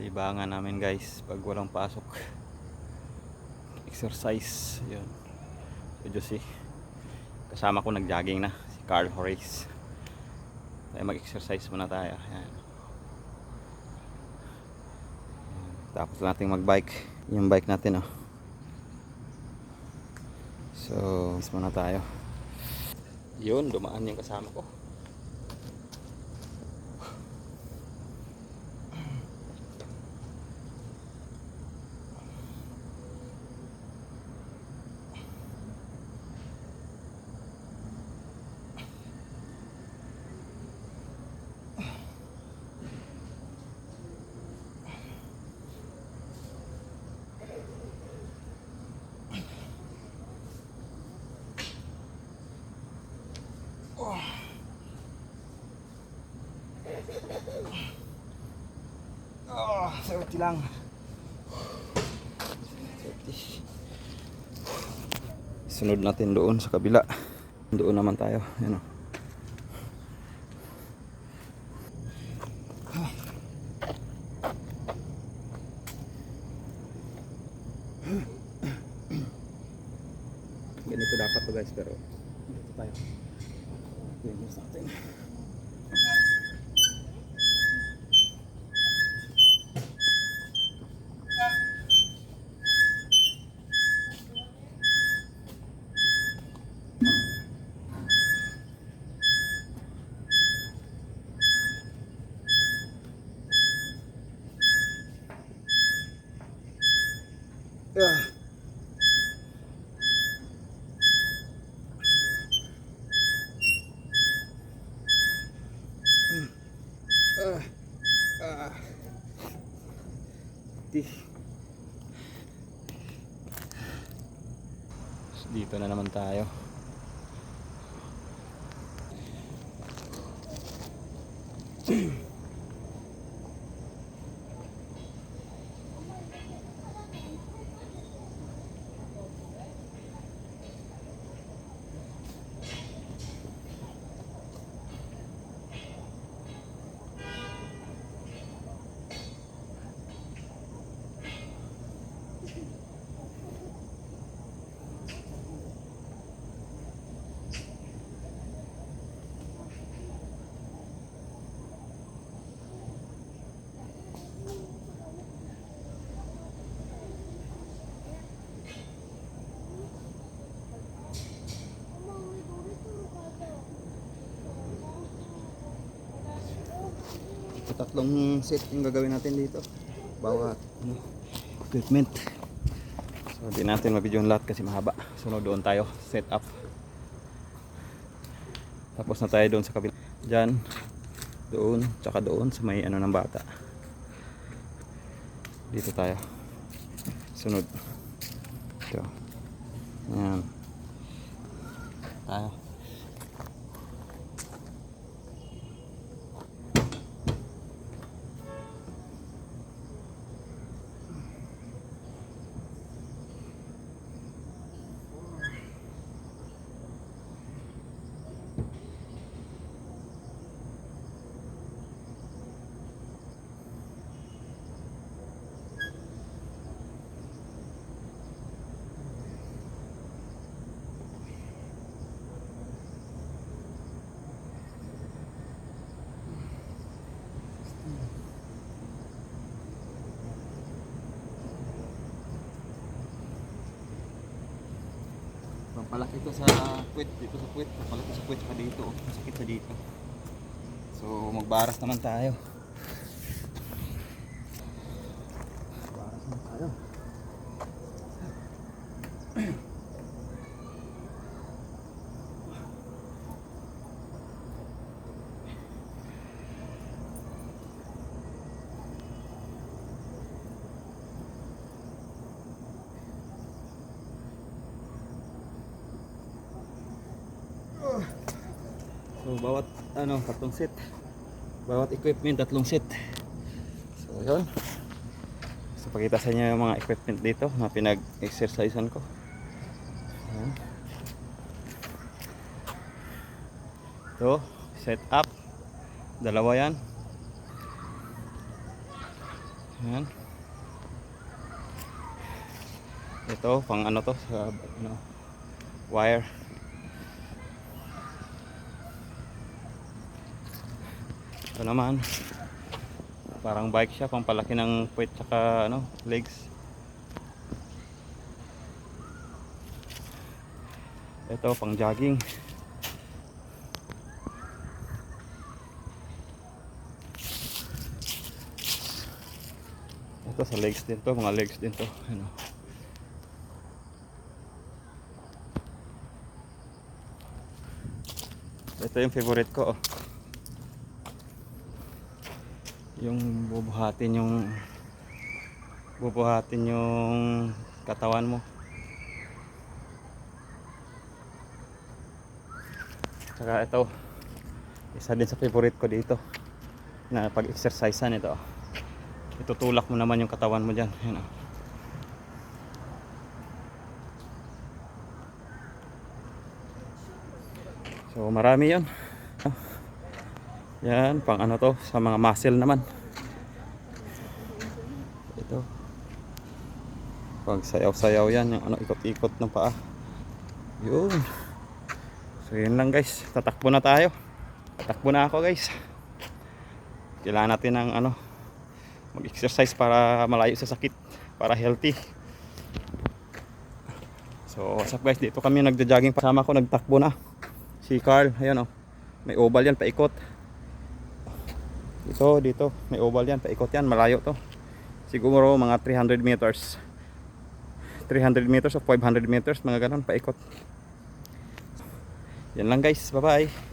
libangan namin guys pag walang pasok. Exercise yun. So Josie kasama ko nag-jogging na si Carl Horace. Tayo mag-exercise muna tayo. Ayan. tapos nating mag-bike. Yung bike natin oh. So muna tayo. Yun dumaan yung kasama ko Safety lang. Sunod natin doon sa kabila. Doon naman tayo. Yan o. Ganito dapat to guys pero dito tayo. Ganyan sa atin. Ah. Ah. Di. Dito na naman tayo. So, tatlong set yung gagawin natin dito. Bawat ano, equipment. So, di natin mabidyohan lahat kasi mahaba. Sunod doon tayo, set up. Tapos na tayo doon sa kabila. Diyan, doon, tsaka doon sa may ano ng bata. Dito tayo. Sunod. Ito. Ayan. Tayo. Pampalaki ito sa puwet, dito sa puwet, pampalaki sa puwet pa dito, oh. masakit sa dito. So magbaras naman tayo. Baras naman tayo. So bawat ano, tatlong set. Bawat equipment tatlong set. So yun. So pakita sa inyo yung mga equipment dito na pinag-exercisean ko. Ayan. Ito, set up. Dalawa yan. Yan. Ito, pang ano to, sa ano, wire. Ito naman, parang bike siya, pang palaki ng puwet tsaka ano, legs. Ito, pang jogging. Ito sa legs din to, mga legs din to. Ano. Ito yung favorite ko. Oh. Yung bubuhatin yung bubuhatin yung katawan mo. Tsaka ito, isa din sa favorite ko dito na pag-exercisean ito. Itutulak mo naman yung katawan mo dyan. Yan, oh. So marami yan. Yan, pang ano to, sa mga muscle naman. Ito. Pag sayaw-sayaw yan, yung ano, ikot-ikot ng paa. Yun. So yun lang guys, tatakbo na tayo. Tatakbo na ako guys. Kailangan natin ng ano, mag-exercise para malayo sa sakit, para healthy. So what's up guys, dito kami nagja-jogging kasama ko, nagtakbo na. Si Carl, ayan oh. May oval yan, paikot. Dito, dito, may oval yan, paikot yan, malayo to. Siguro mga 300 meters. 300 meters o 500 meters, mga ganun, paikot. Yan lang guys, bye bye.